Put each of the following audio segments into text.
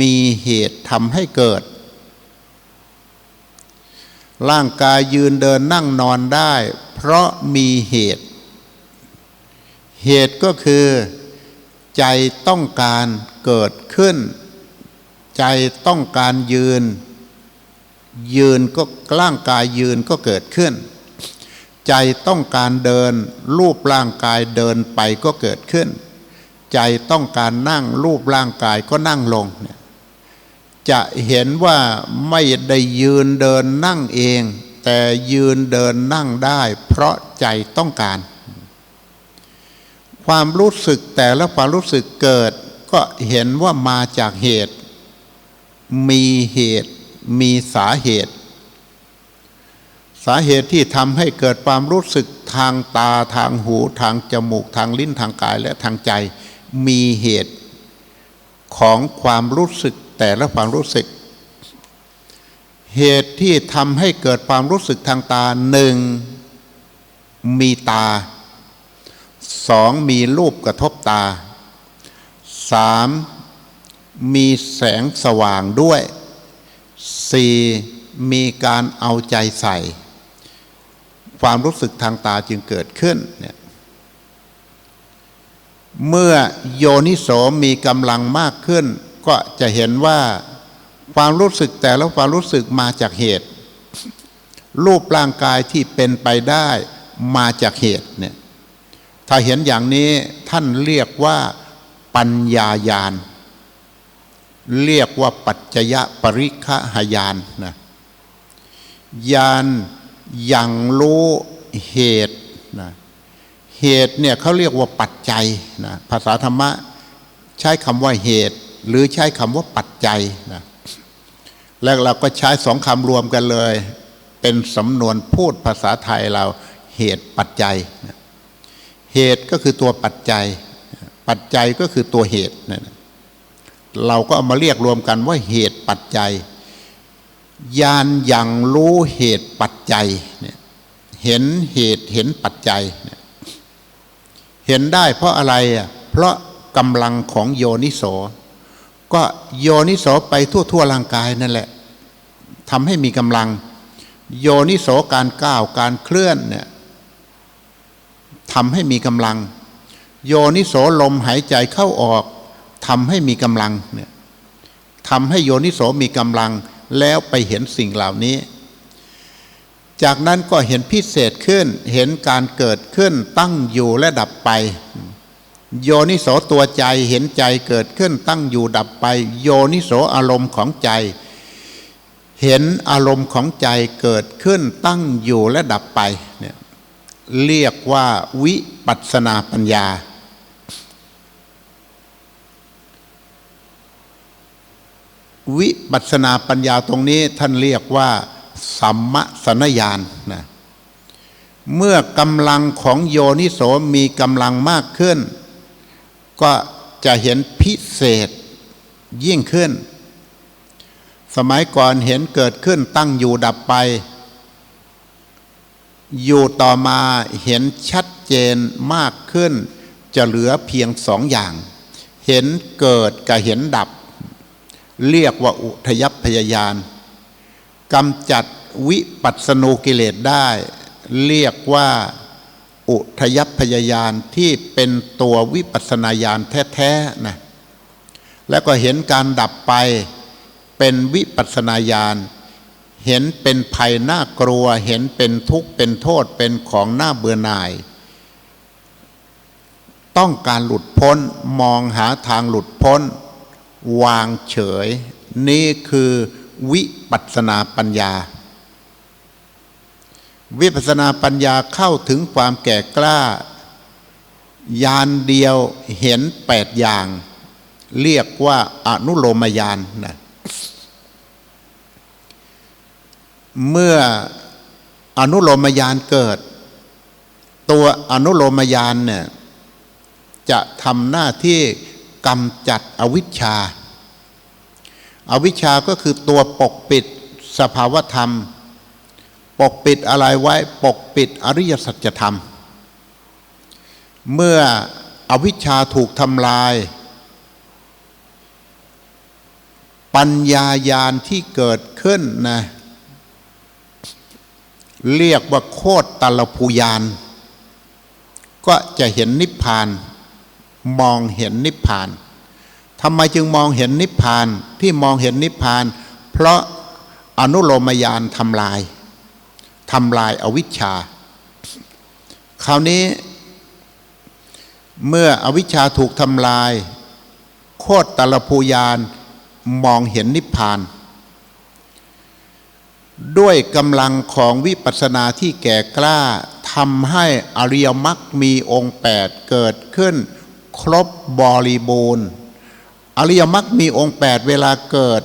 มีเหตุทำให้เกิด ร่างกายยืนเดินนั่งนอนได้ เพราะมีเหตุ เหตุก็คือ ใจต้องการเกิดขึ้น ใจต้องการยืน ยืนก็ร่างกายยืนก็เกิดขึ้น ใจต้องการเดิน รูปร่างกายเดินไปก็เกิดขึ้น ใจต้องการนั่งรูปร่างกายก็นั่งลงเนี่ยจะเห็นว่าไม่ได้ยืนเดินนั่งเอง แต่ยืนเดินนั่งได้ เพราะใจต้องการ ความรู้สึกแต่ละความรู้สึกเกิด ก็เห็นว่ามาจากเหตุ มีเหตุมีสาเหตุ สาเหตุที่ทำให้เกิดความรู้สึกทางตาทางหูทางจมูกทางลิ้นทางกายและทางใจ มีเหตุของความรู้สึกแต่ละความรู้สึก เหตุที่ทำให้เกิดความรู้สึกทางตาหนึ่งมีตาสองมีรูปกระทบตาสามมีแสงสว่างด้วยสี่มีการเอาใจใส่ ความรู้สึกทางตาจึงเกิดขึ้นเนี่ย เมื่อโยนิโสมีกำลังมากขึ้น ก็จะเห็นว่าความรู้สึกแต่ละความรู้สึกมาจากเหตุ รูปร่างกายที่เป็นไปได้มาจากเหตุเนี่ยถ้าเห็นอย่างนี้ท่านเรียกว่าปัญญายาน เรียกว่าปัจจยปริคหายานนะยานยังรู้เหตุนะ เหตุเนี่ยเขาเรียกว่าปัจจัยนะภาษาธรรมะใช้คำว่าเหตุ หรือใช้คำว่าปัจจัยนะแล้วเราก็ใช้สองคำรวมกันเลย เป็นสำนวนพูดภาษาไทยเราเหตุปัจจัยนะเหตุก็คือตัวปัจจัย ปัจจัยก็คือตัวเหตุนะเราก็เอามาเรียกรวมกันว่าเหตุปัจจัยญาณอย่างรู้เหตุปัจจัยเนี่ยเห็นเหตุเห็นปัจจัยเนี่ย เห็นได้เพราะอะไรอะเพราะกำลังของโยนิโสก็โยนิโสไปทั่วทั่วร่างกายนั่นแหละทำให้มีกำลัง โยนิโสการก้าวการเคลื่อนเนี่ยทำให้มีกำลัง โยนิโสลมหายใจเข้าออกทำให้มีกำลังเนี่ยทำให้โยนิโสมีกำลังแล้วไปเห็นสิ่งเหล่านี้ จากนั้นก็เห็นพิเศษขึ้น เห็นการเกิดขึ้นตั้งอยู่และดับไป โยนิโสตัวใจเห็นใจเกิดขึ้นตั้งอยู่ดับไป โยนิโสอารมณ์ของใจ เห็นอารมณ์ของใจเกิดขึ้นตั้งอยู่และดับไปเนี่ยเรียกว่าวิปัสนาปัญญา วิปัสนาปัญญาตรงนี้ท่านเรียกว่า สัมมสนญาณนะเมื่อกำลังของโยนิโสมีกำลังมากขึ้น ก็จะเห็นพิเศษยิ่งขึ้น สมัยก่อนเห็นเกิดขึ้นตั้งอยู่ดับไป อยู่ต่อมาเห็นชัดเจนมากขึ้น จะเหลือเพียงสองอย่าง เห็นเกิดกับเห็นดับ เรียกว่าอุทยพยายาน กำจัดวิปัสสนูกิเลสได้ เรียกว่าอุทยพยายานที่เป็นตัววิปัสสนาญาณแท้ๆนะแล้วก็เห็นการดับไปเป็นวิปัสสนาญาณเห็นเป็นภัยน่ากลัว เห็นเป็นทุกข์เป็นโทษเป็นของน่าเบื่อหน่าย ต้องการหลุดพ้นมองหาทางหลุดพ้น วางเฉย นี่คือ วิปัสนาปัญญา วิปัสนาปัญญาเข้าถึงความแก่กล้า ยานเดียวเห็นแปดอย่าง เรียกว่าอนุโลมยานนะเมื่ออนุโลมยานเกิด ตัวอนุโลมยานเนี่ยจะทำหน้าที่กำจัดอวิชชา อวิชชาก็คือตัวปกปิดสภาวธรรม ปกปิดอะไรไว้ปกปิดอริยสัจธรรม เมื่ออวิชชาถูกทำลาย ปัญญายาณที่เกิดขึ้นนะเรียกว่าโคตรตลภูยานก็จะเห็นนิพพาน มองเห็นนิพพาน ทำไมจึงมองเห็นนิพพานที่มองเห็นนิพพาน เพราะอนุโลมยานทำลายทำลายอวิชชา คราวนี้ เมื่ออวิชชาถูกทำลาย โคตรตลภูยานมองเห็นนิพพาน ด้วยกำลังของวิปัสสนาที่แก่กล้าทำให้อริยมรรคมีองค์แปดเกิดขึ้น ครบบริบูรณ์ อริยมรรคมีองค์แปดเวลาเกิด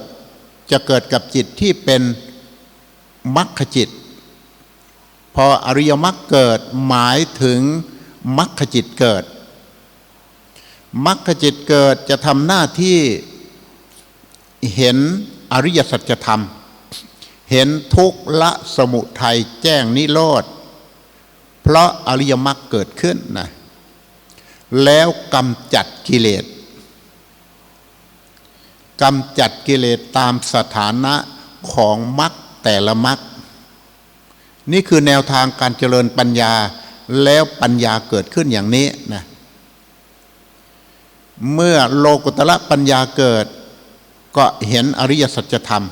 จะเกิดกับจิตที่เป็นมรรคจิต พออริยมรรคเกิดหมายถึงมรรคจิตเกิดมรรคจิตเกิดจะทำหน้าที่เห็นอริยสัจธรรม เห็นทุกละสมุทัยแจ้งนิโรธ เพราะอริยมรรคเกิดขึ้นนะแล้วกำจัดกิเลส กำจัดกิเลสตามสถานะของมรรคแต่ละมรรคนี่คือแนวทางการเจริญปัญญาแล้วปัญญาเกิดขึ้นอย่างนี้นะเมื่อโลกุตละปัญญาเกิด ก็เห็นอริยสัจธรรม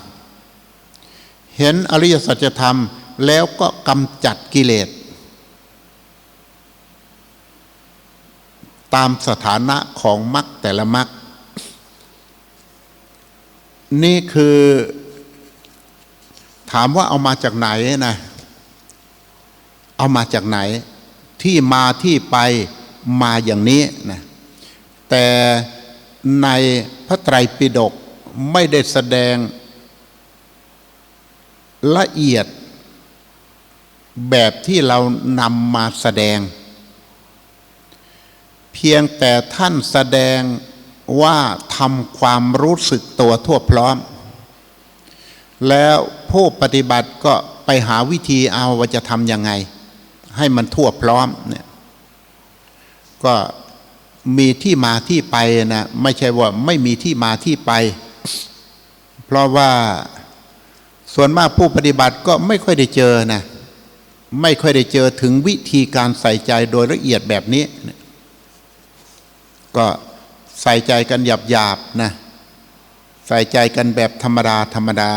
เห็นอริยสัจธรรมแล้วก็กำจัดกิเลสตามสถานะของมรรคแต่ละมรรค นี่คือถามว่าเอามาจากไหนนะ เอามาจากไหน ที่มาที่ไปมาอย่างนี้นะแต่ในพระไตรปิฎกไม่ได้แสดงละเอียดแบบที่เรานำมาแสดง เพียงแต่ท่านแสดง ว่าทำความรู้สึกตัวทั่วพร้อม แล้วผู้ปฏิบัติก็ไปหาวิธีเอาว่าจะทำยังไง ให้มันทั่วพร้อมเนี่ยก็มีที่มาที่ไปนะไม่ใช่ว่าไม่มีที่มาที่ไป เพราะว่าส่วนมากผู้ปฏิบัติก็ไม่ค่อยได้เจอนะไม่ค่อยได้เจอถึงวิธีการใส่ใจโดยละเอียดแบบนี้ ก็ ใส่ใจกันหยาบๆนะใส่ใจกันแบบธรรมดาธรรมดา